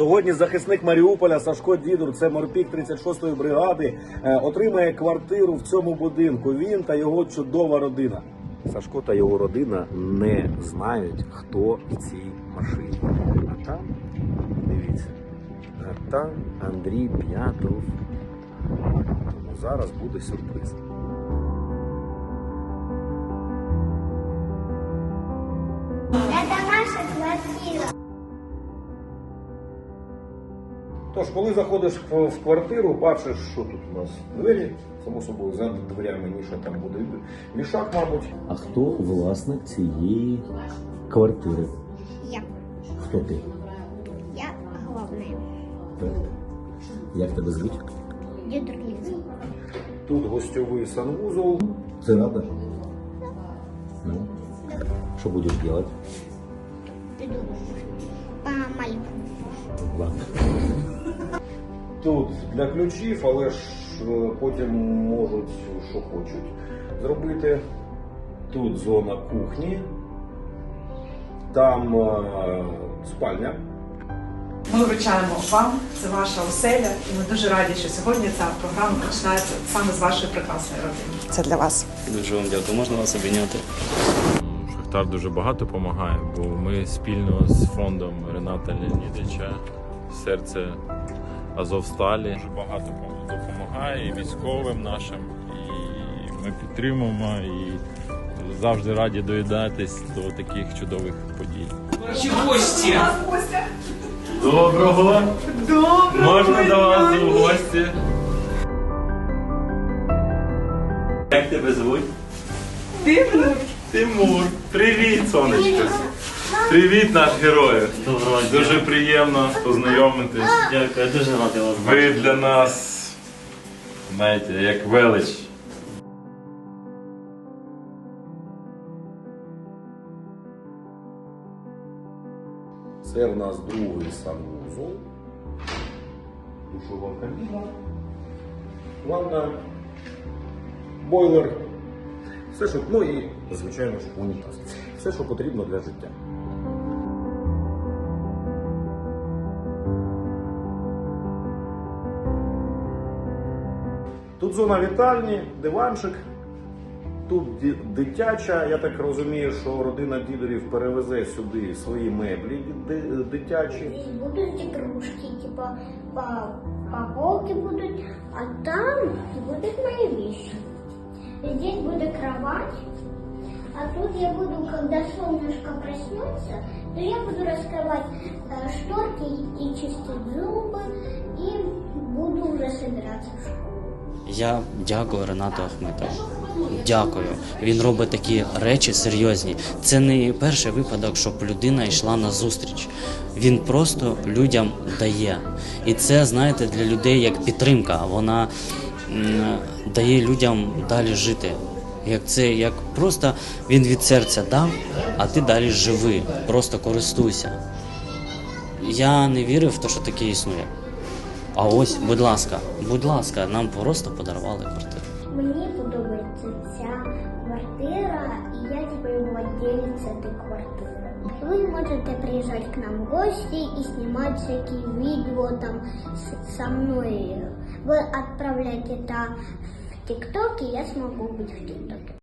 Сьогодні захисник Маріуполя Сашко Дідур, це морпік 36-ї бригади, е, отримає квартиру в цьому будинку. Він та його чудова родина. Сашко та його родина не знають, хто в цій машині. А там, дивіться, а там Андрій П'ятов. Тому зараз буде сюрприз. Тож, коли заходиш в, квартиру, бачиш, що тут у нас двері, само собою, за дверями ніша там буде вішак, мабуть. А хто власник цієї квартири? Я. Хто ти? Я главная. Так. Як тебе звуть? Лиза. Тут гостьовий санвузол. Це рада? Ну. Що будеш робити? Иду. Ладно. Тут для ключів, але ж е, потім можуть, що хочуть зробити. Тут зона кухні, там е, спальня. Ми вручаємо вам, це ваша оселя, і ми дуже раді, що сьогодні ця програма починається саме з вашої прекрасної родини. Це для вас. Дуже вам дякую. Можна вас обійняти? Шахтар дуже багато допомагає, бо ми спільно з фондом Рената Леонідовича серце Азовсталі дуже багато допомагає і військовим нашим, і ми підтримуємо і завжди раді доїдатись до таких чудових подій. Наші гості. Доброго! Добре! Можна до вас у гості? Як тебе звуть? Тимур! Тимур, привіт, сонечко. Привіт, наш герой. Доброго дня. Дуже приємно познайомитись. Дякую, я дуже радий вас Ви для нас, знаєте, як велич. Це в нас другий санвузол. Душова кабіна. Ванна. Бойлер. Все, що, ну і, звичайно ж, унітаз. Все, що потрібно для життя. Тут зона вітальні, диванчик. Тут дитяча, я так розумію, що родина дідерів перевезе сюди свої меблі дитячі. Здесь будут игрушки, типа по, полке а там будут мои вещи Здесь будет кровать, а тут я буду, когда солнышко проснется, то я буду раскрывать э, шторки и чистить зубы, и буду уже собираться в школу. Я дякую Ренату Ахметову. Дякую. Він робить такі речі серйозні. Це не перший випадок, щоб людина йшла на зустріч. Він просто людям дає. І це, знаєте, для людей як підтримка. Вона м, дає людям далі жити. Як це, як просто він від серця дав, а ти далі живи, просто користуйся. Я не вірив в те, що таке існує. А ось, будь ласка, будь ласка, нам просто подарували квартиру. Мені подобається ця квартира, владелец цієї квартири. Ви можете приїжджати к нам в гості і знімати всякі відео там с- со мною. Ви відправляєте это в ТикТок, і я зможу бути в ТикТоке.